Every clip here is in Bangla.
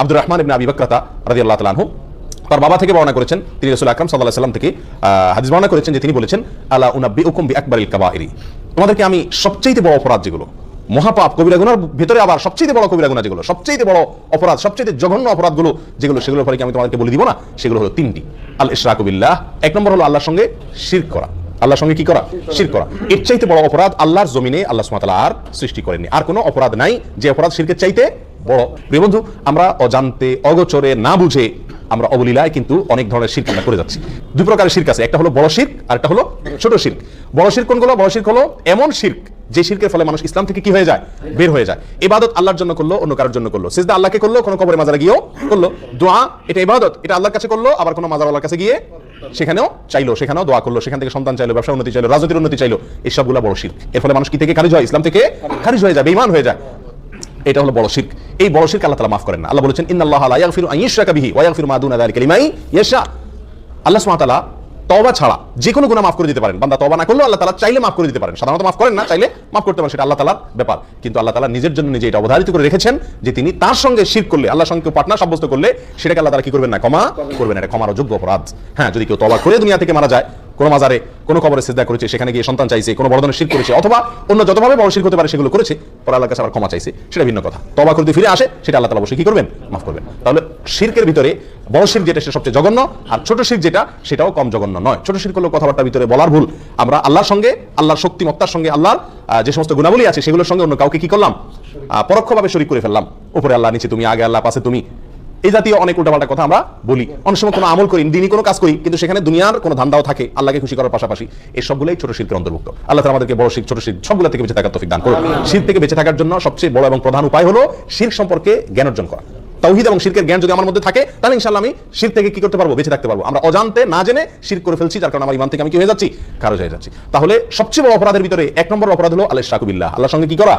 আব্দুর রহমান ইবনে আবি বকরাতা রাদিয়াল্লাহু তাআলা আনহু তার বাবা থেকে বর্ণনা করেছেন, তিনি রাসূল আকরাম আলাইহি সাল্লাম থেকে হাদিস বর্ণনা করেছেন যে তিনি বলেছেন, আলা উনাব্বিউকুম বিআকবারিল কাবাইরি। তোমাদেরকে আমি সবচেয়ে বড় অপরাধ যেগুলো, মহাপাপ কবিরা গুনার ভিতরে আবার সবচেয়ে বড় কবিরা গুনাহ যেগুলো সবচেয়ে বড় অপরাধ সবচেয়ে জঘন্য অপরাধগুলো যেগুলো পরে কি আমি তোমাদেরকে বলে দিব না? সেগুলো হলো তিনটি। আল ইশরাকু বিল্লাহ, এক নম্বর হলো আল্লাহর সঙ্গে শির করা। আল্লাহর সঙ্গে কি করা? শির করা। এর চাইতে বড় অপরাধ আল্লাহর জমিনে আল্লাহ ওয়া আর সৃষ্টি করেনি আর কোনো অপরাধ নাই যে অপরাধ শিরকের চাইতে বড়। প্রিয় বন্ধু, আমরা অজান্তে, অগোচরে, না বুঝে আমরা অবলীলায় কিন্তু অনেক ধরনের শিরক আমরা করে যাচ্ছি। দুই প্রকারের শিরক আছে, একটা হলো বড় শিরক, আর একটা হলো ছোট শিরক। বড় শিরক কোনগুলো? বড় শিরক হলো এমন শিরক, যে শিরকের ফলে মানুষ ইসলাম থেকে কি হয়ে যায়? বের হয়ে যায়। ইবাদত আল্লাহর জন্য করল, অন্য কারোর জন্য করল। সিজদা আল্লাহকে করল, কোনো কবরে মাজারে গিয়েও করল। দোয়া, এটা ইবাদত, এটা আল্লাহর কাছে করল, আবার কোনো মাজারওয়ালার কাছে গিয়ে সেখানেও চাইলো, সেখানেও দোয়া করল, সেখান থেকে সন্তান চাইলো, ব্যবসা উন্নতি চাইলো, রাজনীতির উন্নতি চাইলো। এই সবগুলো বড় শিরক। এর ফলে মানুষ কি থেকে? খারিজ হয়? ইসলাম থেকে খারিজ হয়ে যায়, বেঈমান হয়ে যায়। এটা হলো বড় শিরক। এই বড় শিরক আল্লাহ তাআলা মাফ করেন না। আল্লাহ বলেছেন, ইন্নাল্লাহ লা ইয়াগফিরু আন ইউশরাকা বিহি ওয়া ইয়াগফিরু মা ইয়াশা। আল্লাহ সুবহানাহু ওয়া তওবা ছাড়া যে কোনো গুনাহ মাফ করে দিতে পারেন। বান্দা তওবা না করলেও আল্লাহ তাআলা চাইলে মাফ করে দিতে পারেন। সাধারণত মাফ করেন না, চাইলে মাফ করতে পারেন, সেটা আল্লাহ তাআলার ব্যাপার। কিন্তু আল্লাহ তাআলা নিজের জন্য নিজে এটা অবধারিত করে রেখেছেন যে তিনি তার সঙ্গে শিরক করলে, আল্লাহর সঙ্গে পার্টনার সাব্যস্ত করলে সেটাকে আল্লাহ তাআলা কি করবেন না? ক্ষমা করবেন, এটা ক্ষমার যোগ্য অপরাধ। হ্যাঁ যদি কেউ তওবা করে দুনিয়া থেকে মারা যায়, কোনো মাজারে কোনো কবরে সিজদা করেছে, সেখানে গিয়ে সন্তান চাইছে, কোনো বড় ধরনের শিরক করেছে, অথবা অন্য যতভাবে বড় শিরক হতে পারে সেগুলো করেছে, পরে আল্লাহর কাছে আবার ক্ষমা চাইছে, সেটা ভিন্ন কথা। তবা করতে ফিরে আসে, সেটা আল্লাহ তাআলা অবশ্যই কি করবেন? মাফ করবেন। তাহলে শিরকের ভিতরে বড় শিরক যেটা, সেটা সবচেয়ে জঘন্য, আর ছোট শিরক যেটা, সেটাও কম জঘন্য নয়। ছোট শিরক হলো কথাবার্তার ভিতরে বলার ভুল। আমরা আল্লাহর সঙ্গে, আল্লাহর শক্তিমত্তার সঙ্গে, আল্লাহর যে সমস্ত গুণাবলী আছে, সেগুলোর সঙ্গে অন্য কাউকে কি করলাম? পরোক্ষভাবে শরিক করে ফেললাম। উপরে আল্লাহ, নিচে তুমি, আগে আল্লাহ, পাশে তুমি। এই জাতীয় অনেক উল্টাপাল্টা কথা আমরা বলি। অনেক সময় কোনো আমল করি দিনই কোনো কাজ করি কিন্তু সেখানে দুনিয়ার কোনো ধান্দাও থাকে আল্লাহকে খুশি করার পাশাপাশি। এই সবগুলোই ছোট শিল্পের অন্তর্ভুক্ত। আল্লাহ তাআলা আমাদেরকে বড় শিখ ছোট শিখ সবগুলো থেকে বেঁচে থাকার তৌফিক দান করুন। শির থেকে বেঁচে থাকার জন্য সবচেয়ে বড় এবং প্রধান উপায় হলো শির সম্পর্কে জ্ঞান অর্জন করা। তাওহিদ এবং শিরকের জ্ঞান যদি আমার মধ্যে থাকে তাহলে ইনশাআল্লাহ আমি শির থেকে কি করতে পারব? বেঁচে থাকতে পারব। আমরা অজান্তে না জেনে শির করে ফেলছি যার কারণে আমার ইমান থেকে আমি কি হয়ে যাচ্ছি? খারজ হয়ে যাচ্ছি। তাহলে সবচেয়ে বড় অপরাধের ভিতরে এক নম্বর অপরাধ হলো আল্লাহ শাকুবিল্লাহ আল্লাহর সঙ্গে কি করা?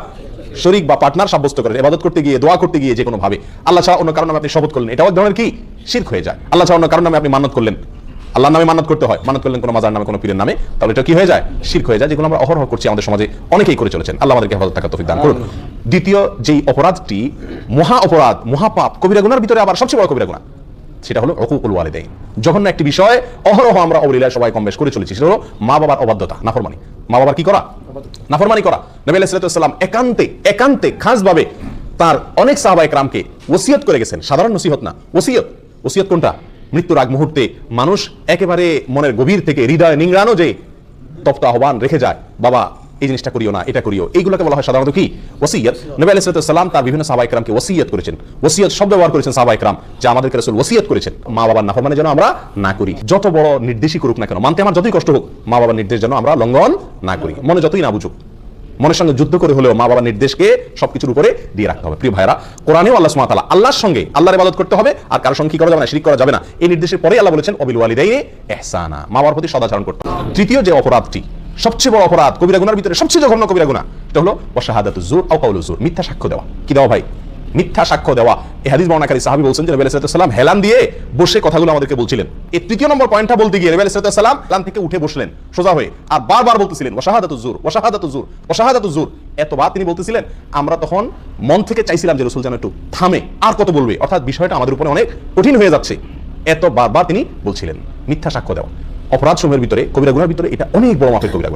শরিক বা পার্টনার সাব্যস্ত করেন ইবাদত করতে গিয়ে দোয়া করতে গিয়ে যে কোনো ভাবে। আল্লাহ ছাড়া অন্য কারণে আপনি শপথ করলেন এটাও এক ধরনের কি? শিরক হয়ে যায়। আল্লাহ ছাড়া অন্য কারণে আপনি মানত করলেন। আল্লাহর নামে মানত করতে হয়। মানত করলেন কোনো মাজার নামে কোনো পীরের নামে। তাহলে এটা কি হয়ে যায়? শিরক হয়ে যায় যেগুলো আমরা অহরহ করছি আমাদের সমাজে। অনেকেই করে চলেছেন। আল্লাহ আমাদেরকে হেফাজত থাকার তৌফিক দান করুন। দ্বিতীয় যেই অপরাধটি মহা অপরাধ মহাপাপ কবিরা গুনার ভিতরে আবার সবচেয়ে বড় কবিরা গুনাহ। সেটা হলো অকুকুল ওয়ালেদাইন। যখন একটি বিষয়, অহরহ আমরা অবলীলায় সবাই কম বেশ করে চলেছি। সেটা হলো মা বাবার অবাধ্যতা, নাফরমানি। মা বাবার কি করা? নাফরমানি করা। নবী আলাইসালাম একান্তে একান্তে খাসভাবে তার অনেক সাহাবা একরামকে ওসিয়ত করে গেছেন। সাধারণ নসিহত না। ওসিয়ত? ওসিয়ত কোনটা? মৃত্যুর আগ মুহূর্তে মানুষ একেবারে মনের গভীর থেকে হৃদয় নিংড়ানো যে তপ্ত আহ্বান রেখে যায়, বাবা এই জিনিসটা করিও না, এটা করিও। এইগুলোকে বলা হয় সাধারণত কি? ওসিয়ত। নবী আলাইসালাম তার বিভিন্ন সাহবা ইকরামকে ওসিয়ত করেছেন। ওসিয়ত শব্দ ব্যবহার করেছেন সাহবা ইকরাম যা আমাদেরকে রসুল ওসিয়ত করেছেন। মা বাবার না নাফরমানে যেন আমরা না করি। যত বড় নির্দেশই করুক না কেন, মানতে আমার যতই কষ্ট হোক, মা বাবার নির্দেশ যেন আমরা লঙ্ঘন না করি। মনে যতই না বুঝুক, মনের সঙ্গে যুদ্ধ করে হলেও মা বাবার নির্দেশকে সবকিছুর উপরে দিয়ে রাখতে হবে। প্রিয় ভাইরা কোরআনেও আল্লাহ সুমাতালা আল্লাহর সঙ্গে আল্লাহর ইবাদত করতে হবে, আর কারোর সঙ্গে কি করা যাবে না, শিরিক করা যাবে না। এই নির্দেশের পরেই আল্লাহ বলেছেন অবিল ওয়ালিদাইনে এহসানা মা বাবার প্রতি সদাচরণ করতে তৃতীয় যে অপরাধটি সবচেয়ে বড় অপরাধ কবিরা গুনার ভিতরে সবচেয়ে জঘন্য কবিরা গুনাহ এটা হলো ওয়াশাহাদাতু জুর আও কাউলু জুর। মিথ্যা সাক্ষ্য দেওয়া। কি দেওয়া ভাই? মিথ্যা সাক্ষ্য দেওয়া। এই হাদিস বর্ণাকারী সাহাবী বলছেন যে আলাইহিস সালাম হেলান দিয়ে বসে কথাগুলো আমাদেরকে বলছিলেন। এই তৃতীয় নম্বর পয়েন্টটা বলতে গিয়ে আলাইহিস সালাম হেলান থেকে উঠে বসলেন, সোজা হয়ে। আর বারবার বলতেছিলেন, ওয়াশাহাদাতু জুর ওয়াশাহাদাতু জুর ওয়াশাহাদাতু জুর। এতবার তিনি বলতেছিলেন, আমরা তখন মন থেকে চাইছিলাম যে রাসূল যেন একটু থামে, আর কত বলবে? অর্থাৎ বিষয়টা আমাদের উপরে অনেক কঠিন হয়ে যাচ্ছে। এত বারবার তিনি বলছিলেন, মিথ্যা সাক্ষ্য দেওয়া। অপরাধ সমূহের ভিতরে কবিরা গুনার ভিতরে এটা অনেক বড় মাপের কবিরা গুনাহ।